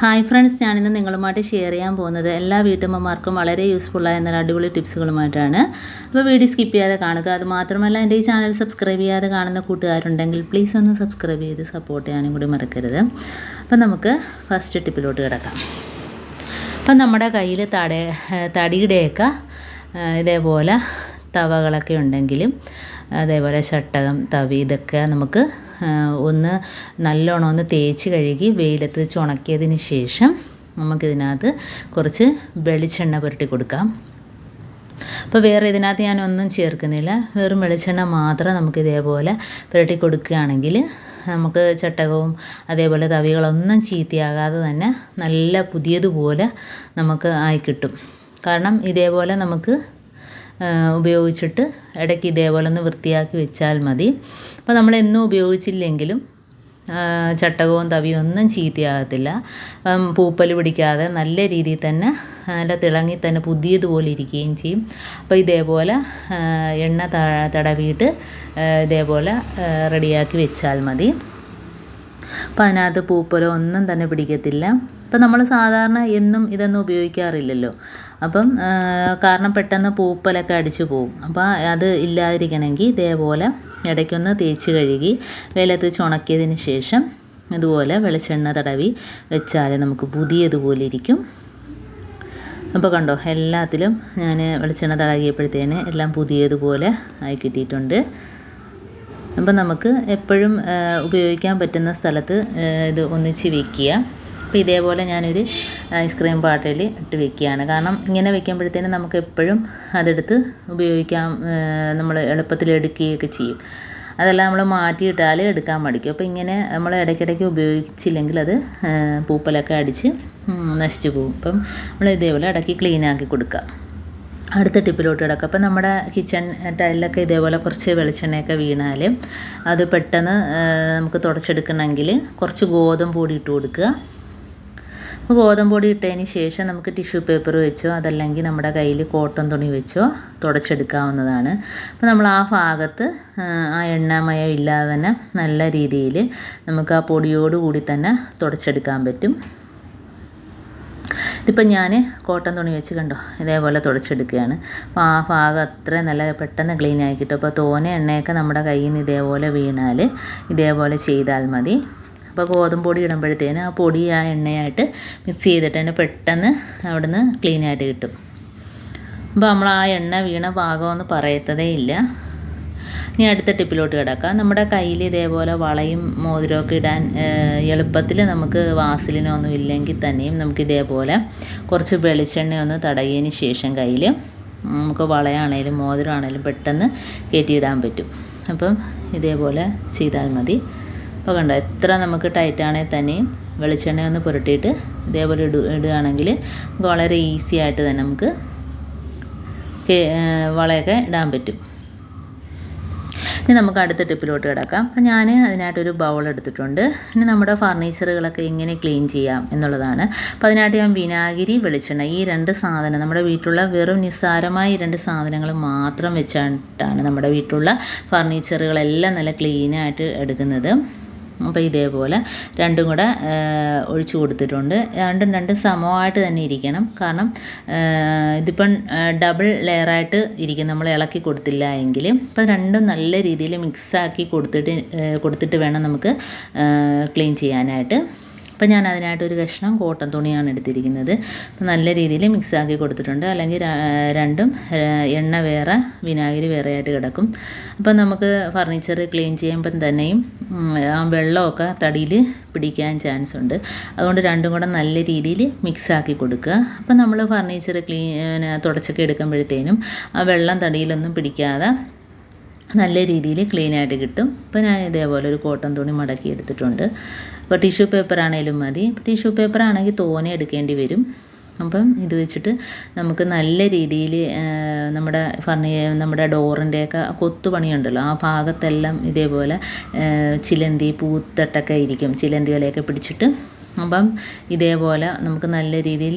Hi friends ഞാനിന്ന് നിങ്ങളുമായിട്ട് share ചെയ്യാൻ പോകുന്നത് എല്ലാ വീട്ടമ്മമാർക്കും വളരെ യൂസ്ഫുള്ളായ നല്ല അടിപൊളി ടിപ്സുകളുമായിട്ടാണ്. അപ്പോൾ വീഡിയോ സ്കിപ്പ് ചെയ്യാതെ കാണുക. അതുമാത്രമല്ല എന്റെ ഈ ചാനൽ സബ്സ്ക്രൈബ് ചെയ്യാതെ കാണുന്ന കൂട്ടുകാരുണ്ടെങ്കിൽ പ്ലീസ് ഒന്ന് സബ്സ്ക്രൈബ് ചെയ്ത് സപ്പോർട്ട് ചെയ്യാനും കൂടി മറക്കരുത്. അപ്പം നമുക്ക് ഫസ്റ്റ് ടിപ്പിലോട്ട് കിടക്കാം. അപ്പം നമ്മുടെ കയ്യിൽ തട തടിയുടെയൊക്കെ ഇതേപോലെ തവകളൊക്കെ ഉണ്ടെങ്കിലും അതേപോലെ ചട്ടകം തവി ഇതൊക്കെ നമുക്ക് ഒന്ന് നല്ലോണം ഒന്ന് തേച്ച് കഴുകി വെയിലത്ത് വെച്ച് ഉണക്കിയതിന് ശേഷം നമുക്കിതിനകത്ത് കുറച്ച് വെളിച്ചെണ്ണ പുരട്ടി കൊടുക്കാം. അപ്പോൾ വേറെ ഇതിനകത്ത് ഞാൻ ഒന്നും ചേർക്കുന്നില്ല. വെറും വെളിച്ചെണ്ണ മാത്രം നമുക്ക് ഇതേപോലെ പുരട്ടി കൊടുക്കുകയാണെങ്കിൽ നമുക്ക് ചട്ടകവും അതേപോലെ തവികളൊന്നും ചീത്തയാകാതെ തന്നെ നല്ല പുതിയതുപോലെ നമുക്ക് ആയി കിട്ടും. കാരണം ഇതേപോലെ നമുക്ക് ഉപയോഗിച്ചിട്ട് ഇടയ്ക്ക് ഇതേപോലെ ഒന്ന് വൃത്തിയാക്കി വെച്ചാൽ മതി. അപ്പോൾ നമ്മൾ എന്നും ഉപയോഗിച്ചില്ലെങ്കിലും ചട്ടകവും തവിയും ഒന്നും ചീത്തയാകത്തില്ല. പൂപ്പൽ പിടിക്കാതെ നല്ല രീതിയിൽ തന്നെ നല്ല തിളങ്ങി തന്നെ പുതിയതുപോലെ ഇരിക്കുകയും ചെയ്യും. അപ്പോൾ ഇതേപോലെ എണ്ണ തടവിയിട്ട് ഇതേപോലെ റെഡിയാക്കി വെച്ചാൽ മതി. അപ്പോൾ അതിനകത്ത് പൂപ്പലോ ഒന്നും തന്നെ പിടിക്കത്തില്ല. ഇപ്പം നമ്മൾ സാധാരണ എന്നും ഇതൊന്നും ഉപയോഗിക്കാറില്ലല്ലോ. അപ്പം കാരണം പെട്ടെന്ന് പൂപ്പലൊക്കെ അടിച്ചു പോവും. അപ്പം അത് ഇല്ലാതിരിക്കണമെങ്കിൽ ഇതേപോലെ ഇടയ്ക്കൊന്ന് തേച്ച് കഴുകി വെയിലത്ത് വെച്ച് ഉണക്കിയതിന് ശേഷം ഇതുപോലെ വെളിച്ചെണ്ണ തടവി വെച്ചാൽ നമുക്ക് പുതിയതുപോലെ ഇരിക്കും. അപ്പോൾ കണ്ടോ എല്ലാത്തിലും ഞാൻ വെളിച്ചെണ്ണ തടകിയപ്പോഴത്തേന് എല്ലാം പുതിയതുപോലെ ആയി കിട്ടിയിട്ടുണ്ട്. അപ്പം നമുക്ക് എപ്പോഴും ഉപയോഗിക്കാൻ പറ്റുന്ന സ്ഥലത്ത് ഇത് ഒന്നിച്ച് വെക്കുക. അപ്പോൾ ഇതേപോലെ ഞാനൊരു ഐസ്ക്രീം പാട്ടയിൽ ഇട്ട് വെക്കുകയാണ്. കാരണം ഇങ്ങനെ വെക്കുമ്പോഴത്തേനും നമുക്ക് എപ്പോഴും അതെടുത്ത് ഉപയോഗിക്കാം നമ്മൾ എളുപ്പത്തിൽ എടുക്കുകയൊക്കെ ചെയ്യും. അതെല്ലാം നമ്മൾ മാറ്റിയിട്ടാൽ എടുക്കാൻ മടിക്കും. അപ്പോൾ ഇങ്ങനെ നമ്മൾ ഇടയ്ക്കിടയ്ക്ക് ഉപയോഗിച്ചില്ലെങ്കിൽ അത് പൂപ്പലൊക്കെ അടിച്ച് നശിച്ചു പോകും. അപ്പം നമ്മൾ ഇതേപോലെ ഇടയ്ക്ക് ക്ലീൻ ആക്കി കൊടുക്കുക. അടുത്ത ടിപ്പിലോട്ട് കിടക്കുക. അപ്പം നമ്മുടെ കിച്ചൺ ടൈലിലൊക്കെ ഇതേപോലെ കുറച്ച് വെളിച്ചെണ്ണയൊക്കെ വീണാൽ അത് പെട്ടെന്ന് നമുക്ക് തുടച്ചെടുക്കണമെങ്കിൽ കുറച്ച് ഗോതമ്പ് പൊടി ഇട്ട് കൊടുക്കുക. അപ്പോൾ ഗോതമ്പ് പൊടി ഇട്ടതിന് ശേഷം നമുക്ക് ടിഷ്യൂ പേപ്പർ വെച്ചോ അതല്ലെങ്കിൽ നമ്മുടെ കയ്യിൽ കോട്ടൺ തുണി വെച്ചോ തുടച്ചെടുക്കാവുന്നതാണ്. അപ്പോൾ നമ്മൾ ആ ഭാഗത്ത് ആ, ആ എണ്ണമയം ഇല്ലാതെ തന്നെ നല്ല രീതിയിൽ നമുക്ക് ആ പൊടിയോട് കൂടി തന്നെ തുടച്ചെടുക്കാൻ പറ്റും. ഇതിപ്പോൾ ഞാൻ കോട്ടൺ തുണി വെച്ച് കണ്ടോ ഇതേപോലെ തുടച്ചെടുക്കുകയാണ്. അപ്പോൾ ആ ഭാഗം അത്ര നല്ല പെട്ടെന്ന് ക്ലീൻ ആയി കിട്ടും. അപ്പോൾ തോനെ എണ്ണയൊക്കെ നമ്മുടെ കയ്യിൽ നിന്ന് ഇതേപോലെ വീണാൽ ഇതേപോലെ ചെയ്താൽ മതി. അപ്പോൾ ഗോതമ്പ് പൊടി ഇടുമ്പോഴത്തേന് ആ പൊടി ആ എണ്ണയായിട്ട് മിക്സ് ചെയ്തിട്ട് തന്നെ പെട്ടെന്ന് അവിടുന്ന് ക്ലീൻ ആയിട്ട് കിട്ടും. അപ്പോൾ നമ്മൾ ആ എണ്ണ വീണ ഭാഗമൊന്നും പറയത്തതേ ഇല്ല. ഇനി അടുത്ത ടിപ്പിലോട്ട് കിടക്കാം. നമ്മുടെ കയ്യിൽ ഇതേപോലെ വളയും മോതിരമൊക്കെ ഇടാൻ എളുപ്പത്തിൽ നമുക്ക് വാസലിനോ ഒന്നും ഇല്ലെങ്കിൽ തന്നെയും നമുക്ക് ഇതേപോലെ കുറച്ച് വെളിച്ചെണ്ണ ഒന്ന് തടകിയതിന് ശേഷം കയ്യിൽ നമുക്ക് വളയാണേലും മോതിരമാണേലും പെട്ടെന്ന് കയറ്റിയിടാൻ പറ്റും. അപ്പം ഇതേപോലെ ചെയ്താൽ മതി. അപ്പോൾ കണ്ടോ എത്ര നമുക്ക് ടൈറ്റാണെങ്കിൽ തന്നെയും വെളിച്ചെണ്ണ ഒന്ന് പുരട്ടിയിട്ട് ഇതേപോലെ ഇടു ഇടുകയാണെങ്കിൽ നമുക്ക് വളരെ ഈസി ആയിട്ട് തന്നെ നമുക്ക് വളയൊക്കെ ഇടാൻ പറ്റും. ഇനി നമുക്ക് അടുത്ത ടിപ്പിലോട്ട് കിടക്കാം. അപ്പം ഞാൻ അതിനായിട്ടൊരു ബൗൾ എടുത്തിട്ടുണ്ട്. ഇനി നമ്മുടെ ഫർണിച്ചറുകളൊക്കെ എങ്ങനെ ക്ലീൻ ചെയ്യാം എന്നുള്ളതാണ്. അപ്പം അതിനായിട്ട് ഞാൻ വിനാഗിരി വെളിച്ചെണ്ണ ഈ രണ്ട് സാധനം നമ്മുടെ വീട്ടിലുള്ള വെറും നിസ്സാരമായ രണ്ട് സാധനങ്ങൾ മാത്രം വെച്ചിട്ടാണ് നമ്മുടെ വീട്ടിലുള്ള ഫർണിച്ചറുകളെല്ലാം നല്ല ക്ലീനായിട്ട് എടുക്കുന്നത്. അപ്പോൾ ഇതേപോലെ രണ്ടും കൂടെ ഒഴിച്ചു കൊടുത്തിട്ടുണ്ട്. രണ്ടും രണ്ടും സമമായിട്ട് തന്നെ ഇരിക്കണം. കാരണം ഇതിപ്പം ഡബിൾ ലെയറായിട്ട് ഇരിക്കും. നമ്മൾ ഇളക്കി കൊടുത്തില്ല എങ്കിൽ. അപ്പോൾ രണ്ടും നല്ല രീതിയിൽ മിക്സാക്കി കൊടുത്തിട്ട് കൊടുത്തിട്ട് വേണം നമുക്ക് ക്ലീൻ ചെയ്യാനായിട്ട്. അപ്പോൾ ഞാൻ അതിനായിട്ട് ഒരു കഷ്ണം കോട്ടൺ തുണിയാണ് എടുത്തിരിക്കുന്നത്. അപ്പോൾ നല്ല രീതിയിൽ മിക്സാക്കി കൊടുത്തിട്ടുണ്ട്. അല്ലെങ്കിൽ രണ്ടും എണ്ണ വേറെ വിനാഗിരി വേറെ ആയിട്ട് കിടക്കും. അപ്പോൾ നമുക്ക് ഫർണിച്ചർ ക്ലീൻ ചെയ്യുമ്പം തന്നെയും ആ വെള്ളമൊക്കെ തടിയിൽ പിടിക്കാൻ ചാൻസ് ഉണ്ട്. അതുകൊണ്ട് രണ്ടും കൂടെ നല്ല രീതിയിൽ മിക്സാക്കി കൊടുക്കുക. അപ്പോൾ നമ്മൾ ഫർണിച്ചർ ക്ലീൻ തുടച്ചൊക്കെ എടുക്കുമ്പോഴത്തേനും ആ വെള്ളം തടിയിലൊന്നും പിടിക്കാതെ നല്ല രീതിയിൽ ക്ലീൻ ആയിട്ട് കിട്ടും. ഇപ്പോൾ ഞാൻ ഇതേപോലെ ഒരു കോട്ടൺ തുണി മടക്കി എടുത്തിട്ടുണ്ട്. അപ്പോൾ ടിഷ്യൂ പേപ്പർ ആണെങ്കിലും മതി. ടിഷ്യൂ പേപ്പർ ആണെങ്കിൽ തോനെ എടുക്കേണ്ടി വരും. അപ്പം ഇത് വെച്ചിട്ട് നമുക്ക് നല്ല രീതിയിൽ നമ്മുടെ ഫർണി നമ്മുടെ ഡോറിന്റെയൊക്കെ കൊത്തുപണിയുണ്ടല്ലോ. ആ ഭാഗത്തെല്ലാം ഇതേപോലെ ചിലന്തി പൂത്തട്ടൊക്കെ ഇരിക്കും. ചിലന്തി വലയൊക്കെ പിടിച്ചിട്ട് അപ്പം ഇതേപോലെ നമുക്ക് നല്ല രീതിയിൽ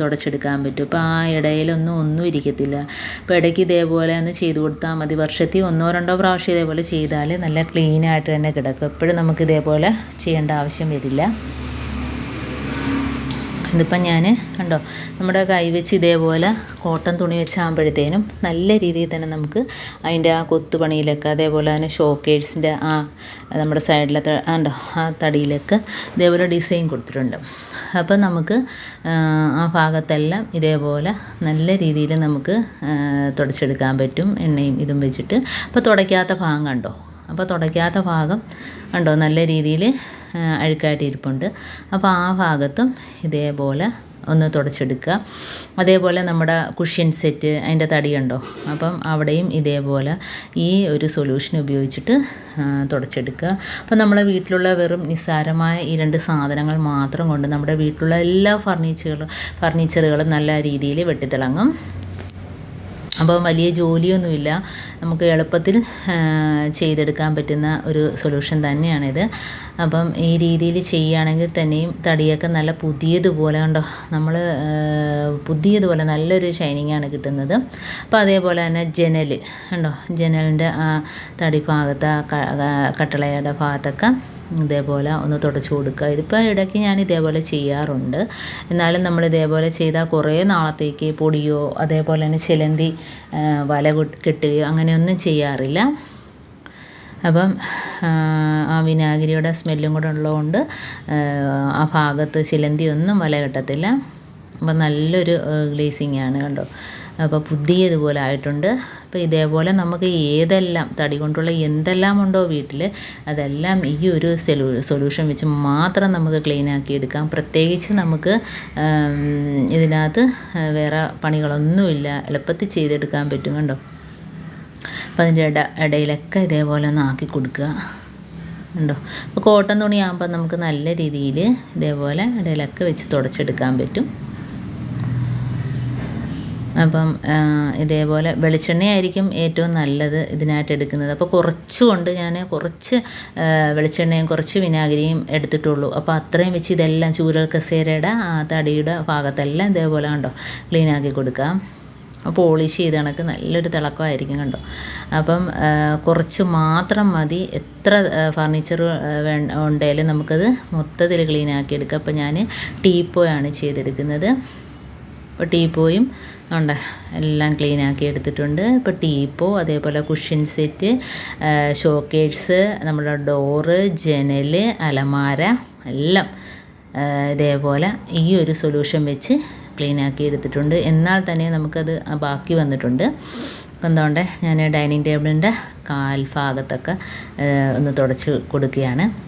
തുടച്ചെടുക്കാൻ പറ്റും. ഇപ്പോൾ ആ ഇടയിലൊന്നും ഒന്നും ഇരിക്കത്തില്ല. അപ്പോൾ ഇടയ്ക്ക് ഇതേപോലെ ഒന്ന് ചെയ്ത് കൊടുത്താൽ മതി. വർഷത്തിൽ ഒന്നോ രണ്ടോ പ്രാവശ്യം ഇതേപോലെ ചെയ്താൽ നല്ല ക്ലീനായിട്ട് തന്നെ കിടക്കും. എപ്പോഴും നമുക്ക് ഇതേപോലെ ചെയ്യേണ്ട ആവശ്യം വരില്ല. ഇതിപ്പം ഞാൻ കണ്ടോ നമ്മുടെ കൈ വെച്ച് ഇതേപോലെ കോട്ടൺ തുണി വെച്ചാകുമ്പോഴത്തേനും നല്ല രീതിയിൽ തന്നെ നമുക്ക് അതിന്റെ ആ കൊത്തുപണിയിലൊക്കെ അതേപോലെ തന്നെ ഷോക്കേഴ്സിന്റെ ആ നമ്മുടെ സൈഡിലത്തെ കണ്ടോ ആ തടിയിലൊക്കെ ഇതേപോലെ ഡിസൈൻ കൊടുത്തിട്ടുണ്ട്. അപ്പം നമുക്ക് ആ, ഭാഗത്തെല്ലാം ഇതേപോലെ നല്ല രീതിയിൽ നമുക്ക് തുടച്ചെടുക്കാൻ പറ്റും എണ്ണയും ഇതും വെച്ചിട്ട്. അപ്പോൾ തുടയ്ക്കാത്ത ഭാഗം കണ്ടോ അപ്പോൾ തുടയ്ക്കാത്ത ഭാഗം കണ്ടോ നല്ല രീതിയിൽ അഴുക്കായിട്ട് ഇരിപ്പുണ്ട്. അപ്പോൾ ആ ഭാഗത്തും ഇതേപോലെ ഒന്ന് തുടച്ചെടുക്കുക. അതേപോലെ നമ്മുടെ കുഷ്യൻ സെറ്റ് അതിന്റെ തടിയുണ്ടോ? അപ്പം അവിടെയും ഇതേപോലെ ഈ ഒരു സൊല്യൂഷൻ ഉപയോഗിച്ചിട്ട് തുടച്ചെടുക്കുക. അപ്പം നമ്മളെ വീട്ടിലുള്ള വെറും നിസ്സാരമായ ഈ രണ്ട് സാധനങ്ങൾ മാത്രം കൊണ്ട് നമ്മുടെ വീട്ടിലുള്ള എല്ലാ ഫർണിച്ചറുകളും ഫർണിച്ചറുകളും നല്ല രീതിയിൽ വെട്ടിത്തിളങ്ങും. അപ്പം വലിയ ജോലിയൊന്നുമില്ല. നമുക്ക് എളുപ്പത്തിൽ ചെയ്തെടുക്കാൻ പറ്റുന്ന ഒരു സൊല്യൂഷൻ തന്നെയാണിത്. അപ്പം ഈ രീതിയിൽ ചെയ്യുകയാണെങ്കിൽ തന്നെയും തടിയൊക്കെ നല്ല പുതിയതുപോലെ കണ്ടോ? നമ്മൾ പുതിയതുപോലെ നല്ലൊരു ഷൈനിങ് ആണ് കിട്ടുന്നത്. അപ്പോൾ അതേപോലെ തന്നെ ജനൽ കണ്ടോ? ജനലിന്റെ ആ തടി ഭാഗത്ത് ആ കട്ടളയുടെ ഭാഗത്തൊക്കെ ഇതേപോലെ ഒന്ന് തുടച്ചു കൊടുക്കുക. ഇതിപ്പോൾ ഇടയ്ക്ക് ഞാൻ ഇതേപോലെ ചെയ്യാറുണ്ട്. എന്നാലും നമ്മൾ ഇതേപോലെ ചെയ്താൽ കുറേ നാളത്തേക്ക് പൊടിയോ അതേപോലെ തന്നെ ചിലന്തി വല കിട്ടുകയോ അങ്ങനെയൊന്നും ചെയ്യാറില്ല. അപ്പം ആ, വിനാഗിരിയുടെ സ്മെല്ലും കൂടെ ഉള്ളതുകൊണ്ട് ആ ഭാഗത്ത് ചിലന്തി ഒന്നും വല കെട്ടത്തില്ല. അപ്പം നല്ലൊരു ഗ്ലേസിങ് ആണ് കണ്ടോ. അപ്പോൾ പുതിയതുപോലെ ആയിട്ടുണ്ട്. അപ്പോൾ ഇതേപോലെ നമുക്ക് ഏതെല്ലാം തടി കൊണ്ടുള്ള എന്തെല്ലാം ഉണ്ടോ വീട്ടിൽ അതെല്ലാം ഈ ഒരു സെലൂ സൊല്യൂഷൻ വെച്ച് മാത്രം നമുക്ക് ക്ലീൻ ആക്കി എടുക്കാം. പ്രത്യേകിച്ച് നമുക്ക് ഇതിനകത്ത് വേറെ പണികളൊന്നുമില്ല. എളുപ്പത്തിൽ ചെയ്തെടുക്കാൻ പറ്റും കണ്ടോ? അപ്പോൾ അതിന്റെ ഇട ഇടയിലൊക്കെ ഇതേപോലെ ഒന്ന് ആക്കി കൊടുക്കുക. ഉണ്ടോ അപ്പോൾ കോട്ടൺ തുണിയാകുമ്പോൾ നമുക്ക് നല്ല രീതിയിൽ ഇതേപോലെ ഇടയിലൊക്കെ വെച്ച് തുടച്ചെടുക്കാൻ പറ്റും. അപ്പം ഇതേപോലെ വെളിച്ചെണ്ണയായിരിക്കും ഏറ്റവും നല്ലത് ഇതിനായിട്ട് എടുക്കുന്നത്. അപ്പോൾ കുറച്ച് കൊണ്ട് ഞാൻ കുറച്ച് വെളിച്ചെണ്ണയും കുറച്ച് വിനാഗിരിയും എടുത്തിട്ടുള്ളൂ. അപ്പോൾ അത്രയും വെച്ച് ഇതെല്ലാം ചൂരൽ കസേരയുടെ ആ തടിയുടെ ഭാഗത്തെല്ലാം ഇതേപോലെ കണ്ടോ ക്ലീനാക്കി കൊടുക്കാം. പോളിഷ് ചെയ്ത് കണക്ക് നല്ലൊരു തിളക്കമായിരിക്കും കണ്ടോ. അപ്പം കുറച്ച് മാത്രം മതി. എത്ര ഫർണിച്ചർ ഉണ്ടെങ്കിലും നമുക്കത് മൊത്തത്തിൽ ക്ലീനാക്കി എടുക്കാം. അപ്പോൾ ഞാൻ ടീപ്പോയാണ് ചെയ്തെടുക്കുന്നത്. അപ്പോൾ ടീപ്പോയും ഉണ്ട്. എല്ലാം ക്ലീൻ ആക്കി എടുത്തിട്ടുണ്ട്. ഇപ്പോൾ ടീപ്പോ അതേപോലെ കുഷ്യൻ സെറ്റ് ഷോക്കേഴ്സ് നമ്മുടെ ഡോറ് ജനൽ അലമാര എല്ലാം ഇതേപോലെ ഈ ഒരു സൊല്യൂഷൻ വെച്ച് ക്ലീൻ ആക്കി എടുത്തിട്ടുണ്ട്. എന്നാൽ തന്നെ നമുക്കത് ബാക്കി വന്നിട്ടുണ്ട്. അപ്പം എന്തുകൊണ്ട് ഞാൻ ഡൈനിങ് ടേബിളിന്റെ കാൽഭാഗത്തൊക്കെ ഭാഗത്തൊക്കെ ഒന്ന് തുടച്ച് കൊടുക്കുകയാണ്.